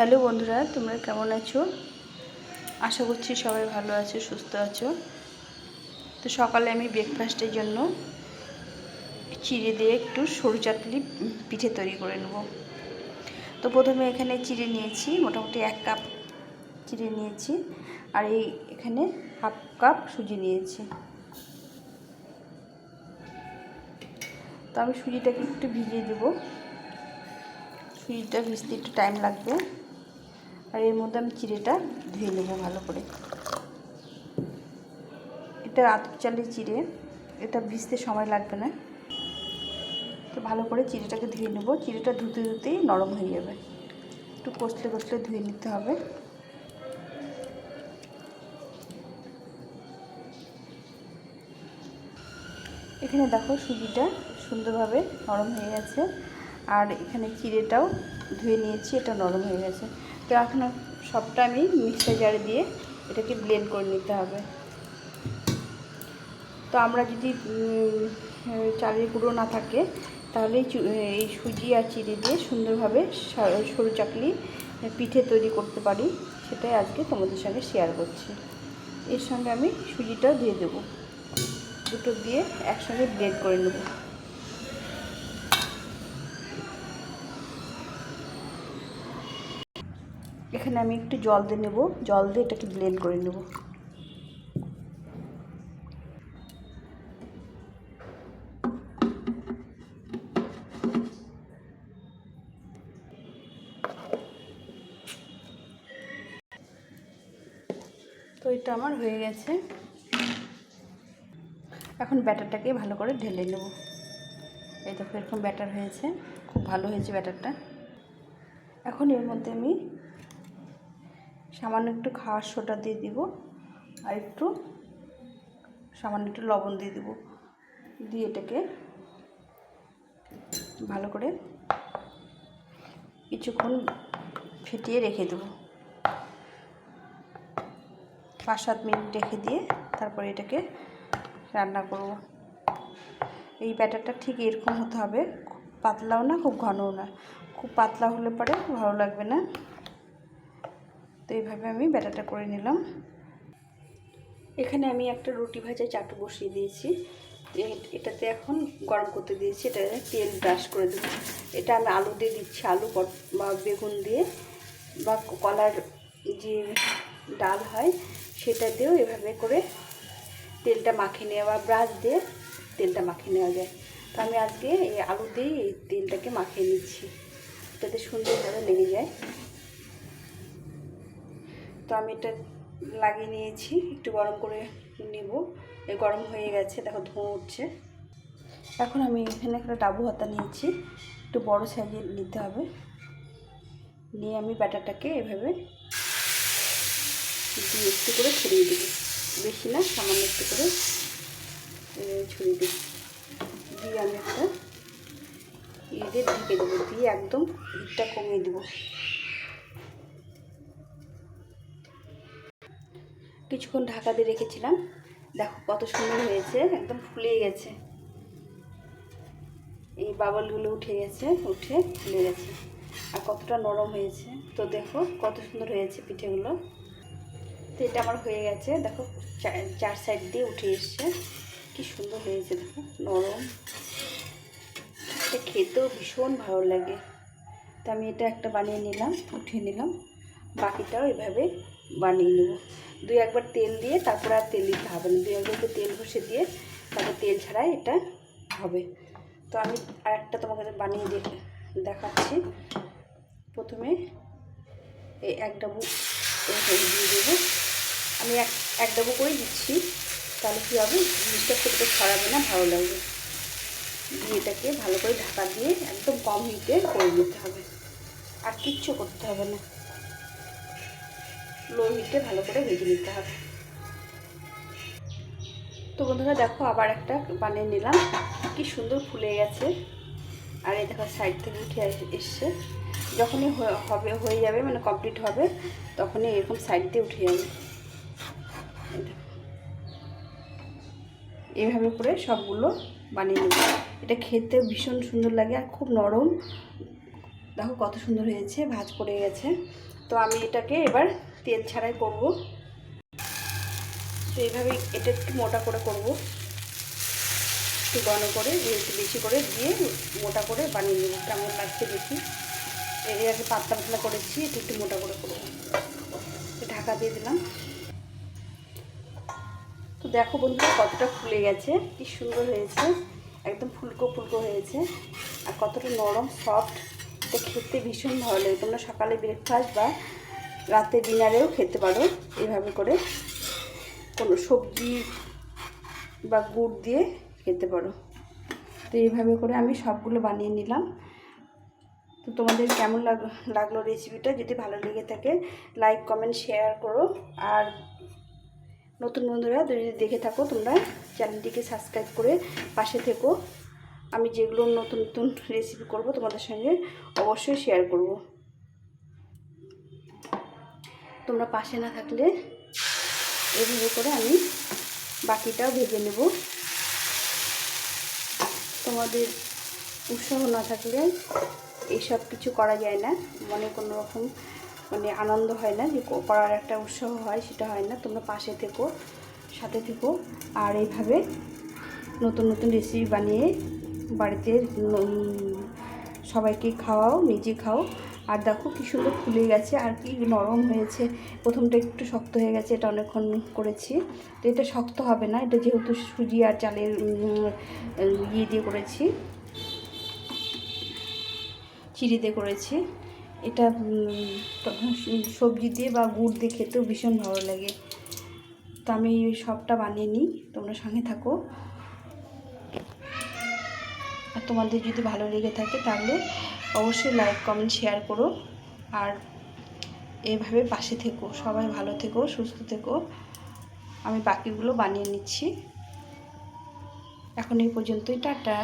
Hello বন্ধুরা, তোমরা কেমন আছো? আশা করছি সবাই ভালো আছো, সুস্থ আছো। তো সকালে আমি ব্রেকফাস্টের জন্য চিড়ে দিয়ে একটু সরু চাটলি পিঠে তৈরি করে নেব। তো প্রথমে এখানে চিড়ে নিয়েছি, মোটামুটি এক কাপ চিড়ে নিয়েছি, আর এই এখানে হাফ কাপ সুজি নিয়েছি। তো আমি সুজিটাকে একটু ভিজিয়ে দেবো। সুজিটা ভিজতে একটু টাইম লাগবে। আর এর মধ্যে আমি চিড়েটা ধুয়ে নেব ভালো করে। এটা আতপ চালের চিড়ে, এটা ভিজতে সময় লাগবে না। তো ভালো করে চিড়েটাকে ধুয়ে নেব। চিড়েটা ধুতে ধুতেই নরম হয়ে যাবে। একটু কষলে কষলে ধুয়ে নিতে হবে। এখানে দেখো সুজিটা সুন্দরভাবে নরম হয়ে গেছে। আর এখানে চিড়েটাও ধুয়ে নিয়েছি, এটা নরম হয়ে গেছে। তো এখন সবটা আমি মিক্সার জারে দিয়ে এটাকে ব্লেন্ড করে নিতে হবে। তো আমরা যদি চালের গুঁড়ো না থাকে, তাহলে এই সুজি আর চিড়ে দিয়ে সুন্দরভাবে সরু চাকলি পিঠে তৈরি করতে পারি। সেটাই আজকে তোমাদের সঙ্গে শেয়ার করছি। এর সঙ্গে আমি সুজিটাও দিয়ে দেবো। দুটো দিয়ে একসঙ্গে ব্লেন্ড করে নেব। এখানে আমি একটু জল দিয়ে নেব। জল দিয়ে এটাকে ব্লেন্ড করে নেব। তো এটা আমার হয়ে গেছে। এখন ব্যাটারটাকে ভালো করে ঢেলে নেব। এই দেখো এরকম ব্যাটার হয়েছে। খুব ভালো হয়েছে ব্যাটারটা। এখন এর মধ্যে আমি সামান্য একটু খাওয়ার সোটা দিয়ে দিব আর একটু সামান্য একটু লবণ দিয়ে দিব। দিয়ে এটাকে ভালো করে কিছুক্ষণ ফেটিয়ে রেখে দেবো। পাঁচ সাত মিনিট রেখে দিয়ে তারপরে এটাকে রান্না করব। এই ব্যাটারটা ঠিক এরকম হতে হবে, খুব পাতলাও না, খুব ঘনও না। খুব পাতলা হলে পরে ভালো লাগবে না। তো এইভাবে আমি ব্যাটারটা করে নিলাম। এখানে আমি একটা রুটি ভাজা চাটু বসিয়ে দিয়েছি। এটাতে এখন গরম করতে দিয়েছি। এটা তেল ব্রাশ করে দেবো এটা আমি আলু দিয়ে দিচ্ছি, আলু বা বেগুন দিয়ে, বা কলার যে ডাল হয়, সেটা দিয়েও এভাবে করে তেলটা মাখিয়ে নেওয়া ব্রাশ দিয়ে তেলটা মাখিয়ে নেওয়া যায়। তো আমি আজকে এই আলু দিয়ে এই তেলটাকে মাখিয়ে নিচ্ছি। যাতে সুন্দরভাবে লেগে যায়। তো আমি এটা লাগিয়ে নিয়েছি, একটু গরম করে নেব। এই গরম হয়ে গেছে, দেখো ধোঁয়া উঠছে। এখন আমি এখানে একটা ডাবু হাতা নিয়েছি, একটু বড় সাইজে নিতে হবে। নিয়ে আমি ব্যাটারটাকে এভাবে দিয়ে একটু করে ছড়িয়ে দেবো। বেশি না, সামান্য একটু করে ছড়িয়ে দিই দিয়ে আমি একটা দিয়ে ঢেকে দেবো, দিয়ে একদম হিটটা কমিয়ে দেবো। কিছুক্ষণ ঢাকা দিয়ে রেখেছিলাম। দেখো কত সুন্দর হয়েছে, একদম ফুলে গেছে। এই বাবলগুলো উঠে গেছে, উঠে ফুলে গেছে। আর কতটা নরম হয়েছে। তো দেখো কত সুন্দর হয়েছে পিঠেগুলো। তো এটা আমার হয়ে গেছে। দেখো চার সাইড দিয়ে উঠে এসছে। কি সুন্দর হয়েছে, দেখো নরম। এটা খেতেও ভীষণ ভালো লাগে। তো আমি এটা একটা বানিয়ে নিলাম, উঠিয়ে নিলাম। বাকিটাও এভাবে বানিয়ে নেব। দুই একবার তেল দিয়ে তারপর আর তেল দিতে হবে না। দুই একবার তেল ঘষে দিয়ে তারপর তেল ছাড়াই এটা হবে। তো আমি আর একটা তোমাকে বানিয়ে দেখাচ্ছি। প্রথমে এই এক ডাবু দিয়ে দেবো। আমি এক এক ডাবু করেই দিচ্ছি। তাহলে কী হবে? জিনিসটা খেতে ছড়াবে না, ভালো লাগবে। দিয়ে এটাকে ভালো করে ঢাকা দিয়ে একদম কম হিটে করে দিতে হবে। আর কিচ্ছু করতে হবে না। লো হিটে ভালো করে ভেজে নিতে হবে। তো বন্ধুরা, দেখো আবার একটা বানিয়ে নিলাম। কি সুন্দর ফুলে গেছে। আর এই দেখো, সাইড থেকে উঠে এসছে। যখনই হবে, হয়ে যাবে মানে কমপ্লিট হবে, তখনই এরকম সাইড দিয়ে উঠে যাবে। এইভাবে করে সবগুলো বানিয়ে নেব এটা খেতে ভীষণ সুন্দর লাগে আর খুব নরম। দেখো কত সুন্দর হয়েছে, ভাজ পড়ে গেছে। তো আমি এটাকে এবার তেল ছাড়াই করব। তো এইভাবে এটা একটু মোটা করে করব। একটু ঘন করে একটু বেশি করে দিয়ে মোটা করে বানিয়ে নেব। কেমন লাগছে দেখি। এর আগে পাতলা পাতলা করেছি, এটা একটু মোটা করে করব। ঢাকা দিয়ে দিলাম। তো দেখো বন্ধুরা, কতটা ফুলে গেছে। কি সুন্দর হয়েছে। একদম ফুলকো ফুলকো হয়েছে। আর কতটা নরম সফট এটা খেতে ভীষণ ভালো লাগে। তোমরা সকালে ব্রেকফাস্ট বা রাতে ডিনারেও খেতে পারো। এভাবে করে কোনো সবজি বা গুড় দিয়ে খেতে পারো। তো এইভাবে করে আমি সবগুলো বানিয়ে নিলাম। তো তোমাদের কেমন লাগ, লাগল রেসিপিটা যদি ভালো লেগে থাকে লাইক কমেন্ট শেয়ার করো। আর নতুন বন্ধুরা, যদি দেখে থাকো, তোমরা চ্যানেলটিকে সাবস্ক্রাইব করে পাশে থেকো। আমি যেগুলো নতুন নতুন রেসিপি করব, তোমাদের সঙ্গে অবশ্যই শেয়ার করব। তোমরা পাশে না থাকলে এভাবে করে আমি বাকিটাও ভেজে নেব। তোমাদের উৎসাহ না থাকলে এইসব কিছু করা যায় না। মনে কোনো রকম মানে আনন্দ হয় না যে করার একটা উৎসাহ হয়, সেটা হয় না। তোমরা পাশে থেকো, সাথে থেকো। আর এইভাবে নতুন নতুন রেসিপি বানিয়ে বাড়িতে সবাইকে খাওয়াও, নিজে খাও। আর দেখো কি সুন্দর ফুলে গেছে আর কি নরম হয়েছে। প্রথমটা একটু শক্ত হয়ে গেছে, এটা অনেকক্ষণ করেছি। তো এটা শক্ত হবে না, এটা যেহেতু সুজি আর চালের ইয়ে দিয়ে করেছি, চিড়ি দিয়ে করেছি। এটা সবজি দিয়ে বা গুড় দিয়ে খেতেও ভীষণ ভালো লাগে। তো আমি সবটা বানিয়ে নিই, তোমরা সঙ্গে থাকো। আর তোমাদের যদি ভালো লেগে থাকে তাহলে অবশ্যই লাইক কমেন্ট শেয়ার করো। আর এভাবে পাশে থেকো, সবাই ভালো থেকো, সুস্থ থেকো। আমি বাকিগুলো বানিয়ে নিচ্ছি। এখন এই পর্যন্তই, টাটা।